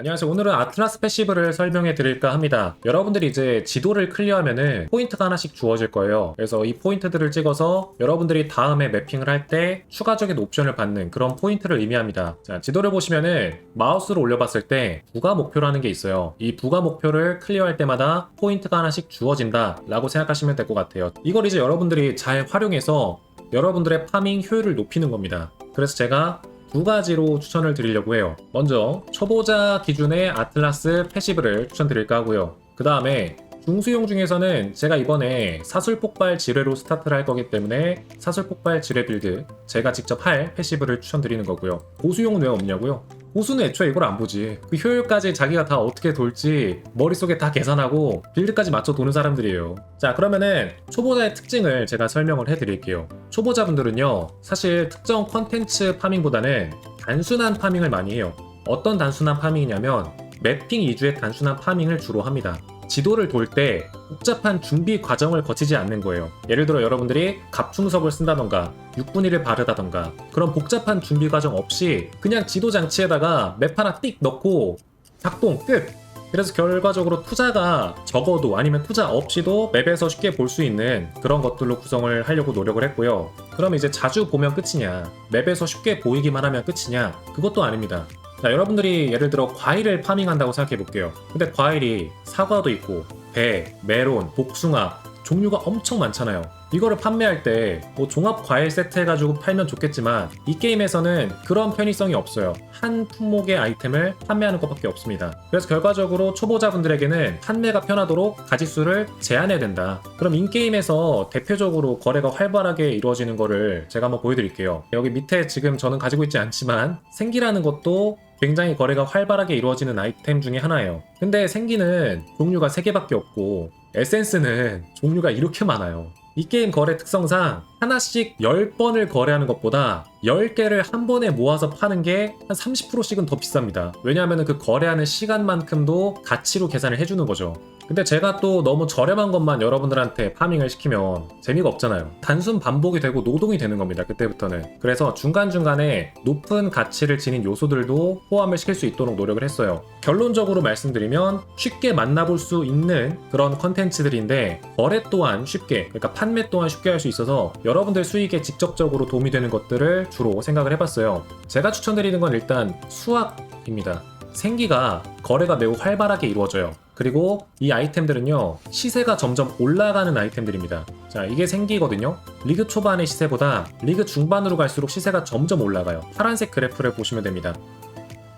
안녕하세요. 오늘은 아틀라스 패시브를 설명해 드릴까 합니다. 여러분들이 이제 지도를 클리어하면은 포인트가 하나씩 주어질 거예요. 그래서 이 포인트들을 찍어서 여러분들이 다음에 매핑을 할 때 추가적인 옵션을 받는 그런 포인트를 의미합니다. 자, 지도를 보시면은 마우스로 올려봤을 때 부가 목표라는 게 있어요. 이 부가 목표를 클리어할 때마다 포인트가 하나씩 주어진다 라고 생각하시면 될 것 같아요. 이걸 이제 여러분들이 잘 활용해서 여러분들의 파밍 효율을 높이는 겁니다. 그래서 제가 두 가지로 추천을 드리려고 해요. 먼저 초보자 기준의 아틀라스 패시브를 추천드릴까 하고요. 그 다음에 중수용 중에서는 제가 이번에 사술폭발 지뢰로 스타트를 할 거기 때문에 사술폭발 지뢰 빌드 제가 직접 할 패시브를 추천드리는 거고요. 고수용은 왜 없냐고요? 고수는 애초에 이걸 안 보지. 그 효율까지 자기가 다 어떻게 돌지 머릿속에 다 계산하고 빌드까지 맞춰 도는 사람들이에요. 자, 그러면은 초보자의 특징을 제가 설명을 해드릴게요. 초보자분들은요, 사실 특정 컨텐츠 파밍보다는 단순한 파밍을 많이 해요. 어떤 단순한 파밍이냐면 매핑 위주의 단순한 파밍을 주로 합니다. 지도를 돌 때 복잡한 준비 과정을 거치지 않는 거예요. 예를 들어 여러분들이 갑충석을 쓴다던가 6분위를 바르다던가 그런 복잡한 준비 과정 없이 그냥 지도 장치에다가 맵 하나 띡 넣고 작동 끝! 그래서 결과적으로 투자가 적어도 아니면 투자 없이도 맵에서 쉽게 볼 수 있는 그런 것들로 구성을 하려고 노력을 했고요. 그럼 이제 자주 보면 끝이냐? 맵에서 쉽게 보이기만 하면 끝이냐? 그것도 아닙니다. 자, 여러분들이 예를 들어 과일을 파밍한다고 생각해 볼게요. 근데 과일이 사과도 있고, 배, 메론, 복숭아, 종류가 엄청 많잖아요. 이거를 판매할 때 뭐 종합 과일 세트 해가지고 팔면 좋겠지만 이 게임에서는 그런 편의성이 없어요. 한 품목의 아이템을 판매하는 것밖에 없습니다. 그래서 결과적으로 초보자분들에게는 판매가 편하도록 가짓수를 제한해야 된다. 그럼 인게임에서 대표적으로 거래가 활발하게 이루어지는 거를 제가 한번 보여드릴게요. 여기 밑에 지금 저는 가지고 있지 않지만 생기라는 것도 굉장히 거래가 활발하게 이루어지는 아이템 중에 하나예요. 근데 생기는 종류가 3개밖에 없고 에센스는 종류가 이렇게 많아요. 이 게임 거래 특성상 하나씩 10번을 거래하는 것보다 10개를 한 번에 모아서 파는 게 한 30%씩은 더 비쌉니다. 왜냐하면 그 거래하는 시간만큼도 가치로 계산을 해주는 거죠. 근데 제가 또 너무 저렴한 것만 여러분들한테 파밍을 시키면 재미가 없잖아요. 단순 반복이 되고 노동이 되는 겁니다. 그때부터는. 그래서 중간중간에 높은 가치를 지닌 요소들도 포함을 시킬 수 있도록 노력을 했어요. 결론적으로 말씀드리면 쉽게 만나볼 수 있는 그런 컨텐츠들인데 거래 또한 쉽게, 그러니까 판매 또한 쉽게 할 수 있어서 여러분들 수익에 직접적으로 도움이 되는 것들을 주로 생각을 해봤어요. 제가 추천드리는 건 일단 수학입니다. 생기가 거래가 매우 활발하게 이루어져요. 그리고 이 아이템들은요, 시세가 점점 올라가는 아이템들입니다. 자, 이게 생기거든요. 리그 초반의 시세보다 리그 중반으로 갈수록 시세가 점점 올라가요. 파란색 그래프를 보시면 됩니다.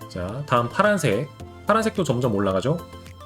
자, 다음 파란색. 파란색도 점점 올라가죠.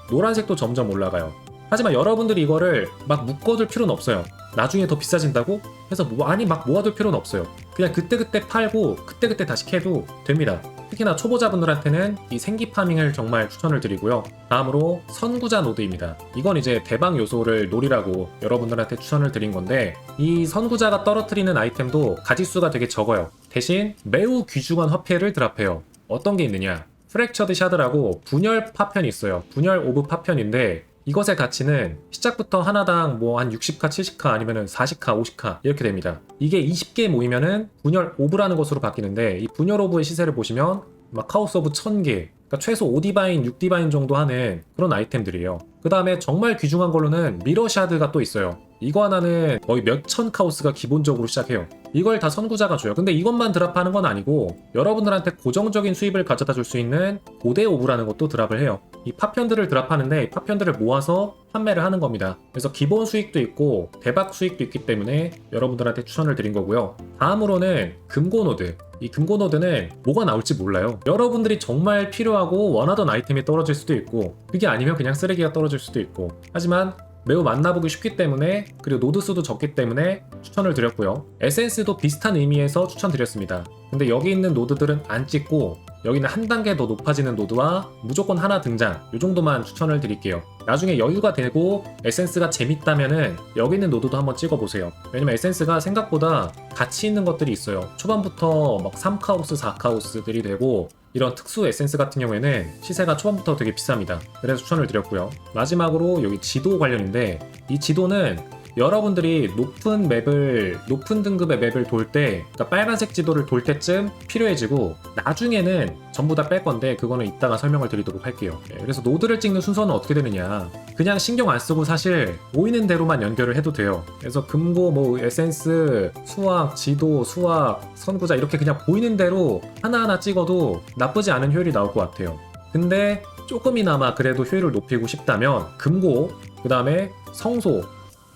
노란색도 점점 올라가요. 하지만 여러분들이 이거를 막 묶어둘 필요는 없어요. 나중에 더 비싸진다고 해서 뭐 아니 막 모아둘 필요는 없어요. 그냥 그때그때 팔고 그때그때 다시 캐도 됩니다. 특히나 초보자분들한테는 이 생기 파밍을 정말 추천을 드리고요. 다음으로 선구자 노드입니다. 이건 이제 대박 요소를 노리라고 여러분들한테 추천을 드린 건데 이 선구자가 떨어뜨리는 아이템도 가짓수가 되게 적어요. 대신 매우 귀중한 화폐를 드랍해요. 어떤 게 있느냐? 프랙처드 샤드라고 분열 파편이 있어요. 분열 오브 파편인데 이것의 가치는 시작부터 하나당 뭐 한 60카, 70카 아니면은 40카, 50카 이렇게 됩니다. 이게 20개 모이면은 분열 오브라는 것으로 바뀌는데 이 분열 오브의 시세를 보시면 막 카오스 오브 1000개 그러니까 최소 5디바인, 6디바인 정도 하는 그런 아이템들이에요. 그 다음에 정말 귀중한 걸로는 미러 샤드가 또 있어요. 이거 하나는 거의 몇천 카오스가 기본적으로 시작해요. 이걸 다 선구자가 줘요. 근데 이것만 드랍하는 건 아니고 여러분들한테 고정적인 수입을 가져다 줄 수 있는 고대 오브라는 것도 드랍을 해요. 이 파편들을 드랍하는데 이 파편들을 모아서 판매를 하는 겁니다. 그래서 기본 수익도 있고 대박 수익도 있기 때문에 여러분들한테 추천을 드린 거고요. 다음으로는 금고노드. 이 금고노드는 뭐가 나올지 몰라요. 여러분들이 정말 필요하고 원하던 아이템이 떨어질 수도 있고 그게 아니면 그냥 쓰레기가 떨어질 수도 있고 하지만 매우 만나보기 쉽기 때문에 그리고 노드 수도 적기 때문에 추천을 드렸고요. 에센스도 비슷한 의미에서 추천드렸습니다. 근데 여기 있는 노드들은 안 찍고 여기는 한 단계 더 높아지는 노드와 무조건 하나 등장 이 정도만 추천을 드릴게요. 나중에 여유가 되고 에센스가 재밌다면은 여기 있는 노드도 한번 찍어보세요. 왜냐면 에센스가 생각보다 가치 있는 것들이 있어요. 초반부터 막 3카우스, 4카우스들이 되고 이런 특수 에센스 같은 경우에는 시세가 초반부터 되게 비쌉니다. 그래서 추천을 드렸고요. 마지막으로 여기 지도 관련인데 이 지도는 여러분들이 높은 맵을 높은 등급의 맵을 돌 때 그러니까 빨간색 지도를 돌 때쯤 필요해지고 나중에는 전부 다 뺄 건데 그거는 이따가 설명을 드리도록 할게요. 예, 그래서 노드를 찍는 순서는 어떻게 되느냐? 그냥 신경 안 쓰고 사실 보이는 대로만 연결을 해도 돼요. 그래서 금고, 뭐 에센스, 수학, 지도, 수학, 선구자 이렇게 그냥 보이는 대로 하나하나 찍어도 나쁘지 않은 효율이 나올 것 같아요. 근데 조금이나마 그래도 효율을 높이고 싶다면 금고, 그 다음에 성소,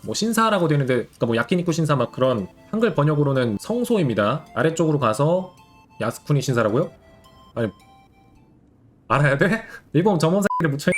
뭐 신사라고 되는데 그러니까 뭐 야키니쿠 신사 막 그런 한글 번역으로는 성소입니다. 아래쪽으로 가서 야스쿠니 신사라고요? 아니 알아야 돼? 일본 점원사를 묻혀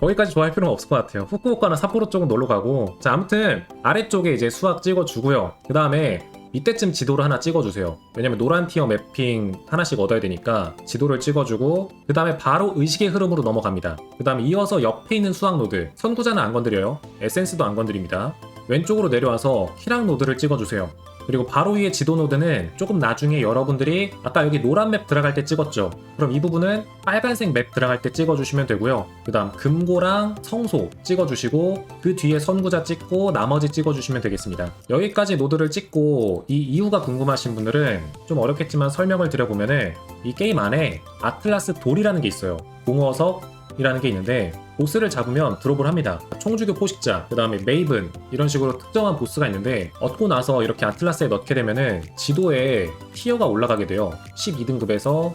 거기까지 좋아할 필요는 없을 것 같아요. 후쿠오카나 삿포로 쪽은 놀러 가고 자 아무튼 아래쪽에 이제 수학 찍어주고요. 그 다음에 이때쯤 지도를 하나 찍어주세요. 왜냐면 노란 티어 매핑 하나씩 얻어야 되니까 지도를 찍어주고 그 다음에 바로 의식의 흐름으로 넘어갑니다. 그 다음에 이어서 옆에 있는 수학 노드 선구자는 안 건드려요. 에센스도 안 건드립니다. 왼쪽으로 내려와서 키랑 노드를 찍어주세요. 그리고 바로 위에 지도 노드는 조금 나중에 여러분들이 아까 여기 노란 맵 들어갈 때 찍었죠. 그럼 이 부분은 빨간색 맵 들어갈 때 찍어주시면 되고요. 그 다음 금고랑 성소 찍어주시고 그 뒤에 선구자 찍고 나머지 찍어주시면 되겠습니다. 여기까지 노드를 찍고 이 이유가 궁금하신 분들은 좀 어렵겠지만 설명을 드려보면은 이 게임 안에 아틀라스 돌이라는 게 있어요. 공허석 이라는 게 있는데 보스를 잡으면 드롭을 합니다. 총주교 포식자, 그 다음에 메이븐 이런 식으로 특정한 보스가 있는데 얻고 나서 이렇게 아틀라스에 넣게 되면은 지도에 티어가 올라가게 돼요. 12등급에서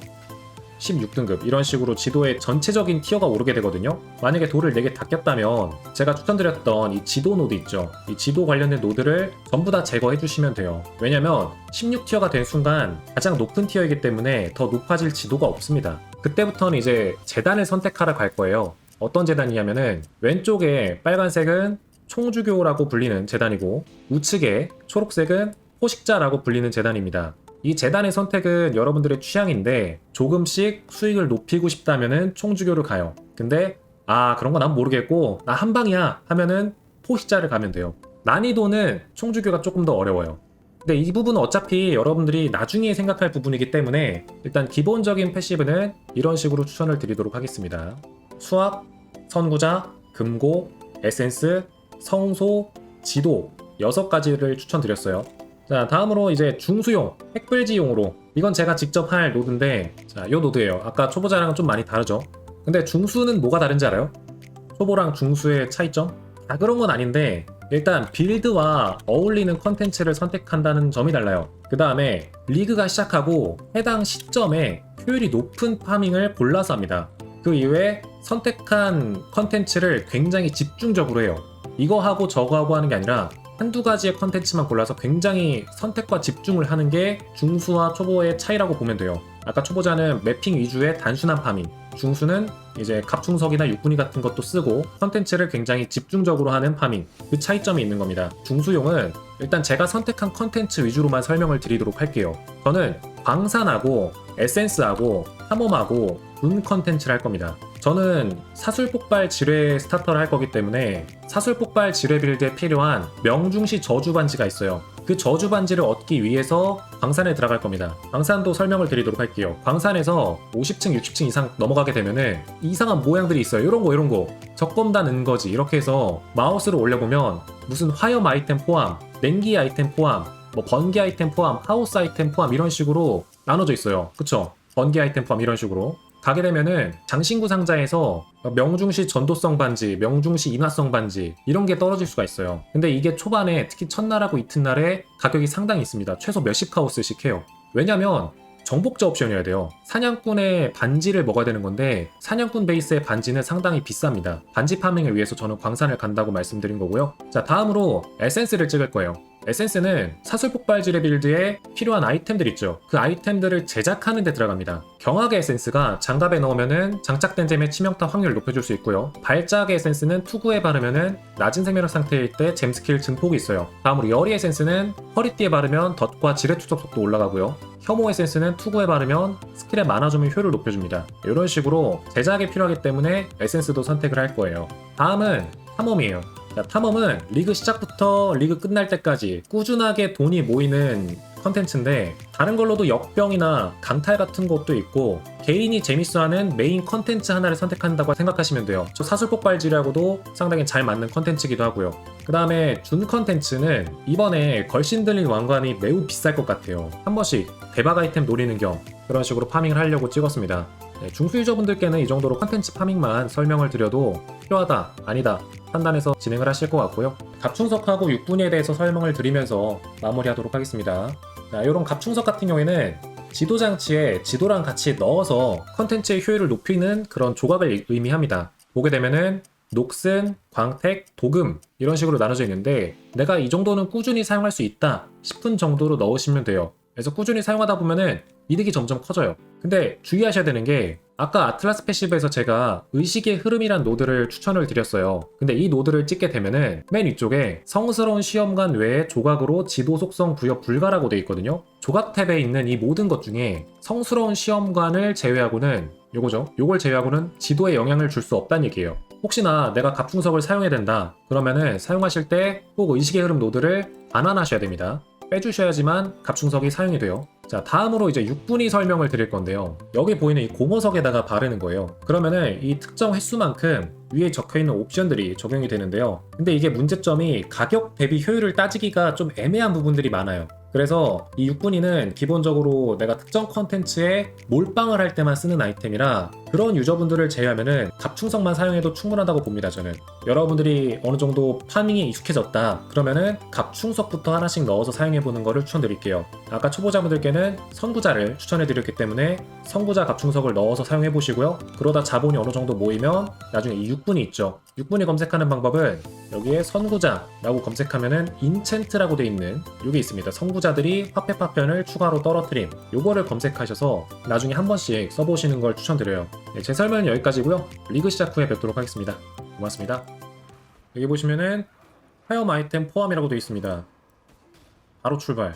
16등급 이런 식으로 지도의 전체적인 티어가 오르게 되거든요. 만약에 돌을 4개 다 꼈다면 제가 추천드렸던 이 지도 노드 있죠. 이 지도 관련된 노드를 전부 다 제거해 주시면 돼요. 왜냐면 16티어가 된 순간 가장 높은 티어이기 때문에 더 높아질 지도가 없습니다. 그때부터는 이제 재단을 선택하러 갈 거예요. 어떤 재단이냐면은 왼쪽에 빨간색은 총주교라고 불리는 재단이고 우측에 초록색은 포식자라고 불리는 재단입니다. 이 재단의 선택은 여러분들의 취향인데 조금씩 수익을 높이고 싶다면은 총주교를 가요. 근데 아 그런 거 난 모르겠고 나 한 방이야 하면은 포식자를 가면 돼요. 난이도는 총주교가 조금 더 어려워요. 근데 이 부분은 어차피 여러분들이 나중에 생각할 부분이기 때문에 일단 기본적인 패시브는 이런 식으로 추천을 드리도록 하겠습니다. 수학, 선구자, 금고, 에센스, 성소, 지도 여섯 가지를 추천드렸어요. 자, 다음으로 이제 중수용, 핵불지용으로 이건 제가 직접 할 노드인데 자, 요 노드예요. 아까 초보자랑은 좀 많이 다르죠. 근데 중수는 뭐가 다른지 알아요? 초보랑 중수의 차이점? 아 그런 건 아닌데 일단 빌드와 어울리는 컨텐츠를 선택한다는 점이 달라요. 그 다음에 리그가 시작하고 해당 시점에 효율이 높은 파밍을 골라서 합니다. 그 이외에 선택한 컨텐츠를 굉장히 집중적으로 해요. 이거 하고 저거 하고 하는 게 아니라 한두 가지의 컨텐츠만 골라서 굉장히 선택과 집중을 하는 게 중수와 초보의 차이라고 보면 돼요. 아까 초보자는 매핑 위주의 단순한 파밍, 중수는 이제 갑충석이나 육군이 같은 것도 쓰고 컨텐츠를 굉장히 집중적으로 하는 파밍, 그 차이점이 있는 겁니다. 중수용은 일단 제가 선택한 컨텐츠 위주로만 설명을 드리도록 할게요. 저는 광산하고 에센스하고 탐험하고 군 컨텐츠를 할 겁니다. 저는 사술 폭발 지뢰 스타터를 할 거기 때문에 사술 폭발 지뢰 빌드에 필요한 명중시 저주 반지가 있어요. 그 저주 반지를 얻기 위해서 광산에 들어갈 겁니다. 광산도 설명을 드리도록 할게요. 광산에서 50층, 60층 이상 넘어가게 되면은 이상한 모양들이 있어요. 이런 거, 이런 거. 적검단 은거지. 이렇게 해서 마우스로 올려보면 무슨 화염 아이템 포함, 냉기 아이템 포함, 뭐 번개 아이템 포함, 하우스 아이템 포함 이런 식으로 나눠져 있어요. 그쵸? 번개 아이템 포함 이런 식으로. 가게 되면은 장신구 상자에서 명중시 전도성 반지, 명중시 인화성 반지 이런 게 떨어질 수가 있어요. 근데 이게 초반에 특히 첫날하고 이튿날에 가격이 상당히 있습니다. 최소 몇십 카우스씩 해요. 왜냐면 정복자 옵션이어야 돼요. 사냥꾼의 반지를 먹어야 되는 건데 사냥꾼 베이스의 반지는 상당히 비쌉니다. 반지 파밍을 위해서 저는 광산을 간다고 말씀드린 거고요. 자 다음으로 에센스를 찍을 거예요. 에센스는 사술 폭발지뢰 빌드에 필요한 아이템들 있죠. 그 아이템들을 제작하는 데 들어갑니다. 경악의 에센스가 장갑에 넣으면은 장착된 잼의 치명타 확률을 높여줄 수 있고요. 발작의 에센스는 투구에 바르면은 낮은 생명력 상태일 때 잼 스킬 증폭이 있어요. 다음으로 열의 에센스는 허리띠에 바르면 덫과 지뢰 투척 속도 올라가고요. 혐오 에센스는 투구에 바르면 스킬의 만화점의 효율을 높여줍니다. 이런 식으로 제작에 필요하기 때문에 에센스도 선택을 할 거예요. 다음은 탐험이에요. 자, 탐험은 리그 시작부터 리그 끝날 때까지 꾸준하게 돈이 모이는 컨텐츠인데 다른 걸로도 역병이나 강탈 같은 것도 있고 개인이 재밌어하는 메인 컨텐츠 하나를 선택한다고 생각하시면 돼요. 저 사슬폭발질하고도 상당히 잘 맞는 컨텐츠기도 하고요. 그 다음에 준 컨텐츠는 이번에 걸신 들린 왕관이 매우 비쌀 것 같아요. 한 번씩 대박 아이템 노리는 겸 그런 식으로 파밍을 하려고 찍었습니다. 네, 중수 유저분들께는 이 정도로 컨텐츠 파밍만 설명을 드려도 필요하다, 아니다 판단해서 진행을 하실 것 같고요. 갑충석하고 6분위에 대해서 설명을 드리면서 마무리하도록 하겠습니다. 자, 이런 갑충석 같은 경우에는 지도 장치에 지도랑 같이 넣어서 컨텐츠의 효율을 높이는 그런 조각을 의미합니다. 보게 되면은 녹슨, 광택, 도금 이런 식으로 나눠져 있는데 내가 이 정도는 꾸준히 사용할 수 있다 싶은 정도로 넣으시면 돼요. 그래서 꾸준히 사용하다 보면은 이득이 점점 커져요. 근데 주의하셔야 되는 게 아까 아틀라스 패시브에서 제가 의식의 흐름이란 노드를 추천을 드렸어요. 근데 이 노드를 찍게 되면은 맨 위쪽에 성스러운 시험관 외에 조각으로 지도 속성 부여 불가라고 돼 있거든요. 조각 탭에 있는 이 모든 것 중에 성스러운 시험관을 제외하고는 요거죠. 요걸 제외하고는 지도에 영향을 줄 수 없다는 얘기예요. 혹시나 내가 갑충석을 사용해야 된다. 그러면은 사용하실 때 꼭 의식의 흐름 노드를 반환하셔야 됩니다. 빼주셔야지만 갑충석이 사용이 돼요. 자, 다음으로 이제 6분위 설명을 드릴 건데요. 여기 보이는 이 공허석에다가 바르는 거예요. 그러면은 이 특정 횟수만큼 위에 적혀 있는 옵션들이 적용이 되는데요. 근데 이게 문제점이 가격 대비 효율을 따지기가 좀 애매한 부분들이 많아요. 그래서 이 6분위는 기본적으로 내가 특정 컨텐츠에 몰빵을 할 때만 쓰는 아이템이라 그런 유저분들을 제외하면은 갑충석만 사용해도 충분하다고 봅니다 저는. 여러분들이 어느 정도 파밍에 익숙해졌다 그러면은 갑충석부터 하나씩 넣어서 사용해보는 거를 추천드릴게요. 아까 초보자분들께는 선구자를 추천해드렸기 때문에 선구자 갑충석을 넣어서 사용해보시고요. 그러다 자본이 어느 정도 모이면 나중에 이 6분위 있죠 6분위 검색하는 방법은 여기에 선구자라고 검색하면은 인챈트라고 돼 있는 이게 있습니다 선구자들이 화폐 파편을 추가로 떨어뜨림 요거를 검색하셔서 나중에 한 번씩 써보시는 걸 추천드려요 네, 제 설명은 여기까지고요. 리그 시작 후에 뵙도록 하겠습니다. 고맙습니다. 여기 보시면은 화염 아이템 포함이라고 되어 있습니다. 바로 출발.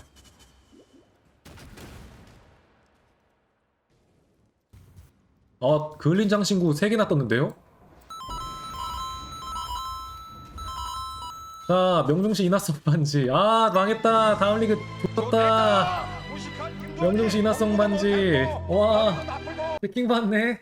어, 그을린 장신구 3개나 떴는데요? 자, 명중시 이나성 반지. 아, 망했다. 다음 리그 좋았다. 명중시 이나성 반지. 와, 느낌 받네.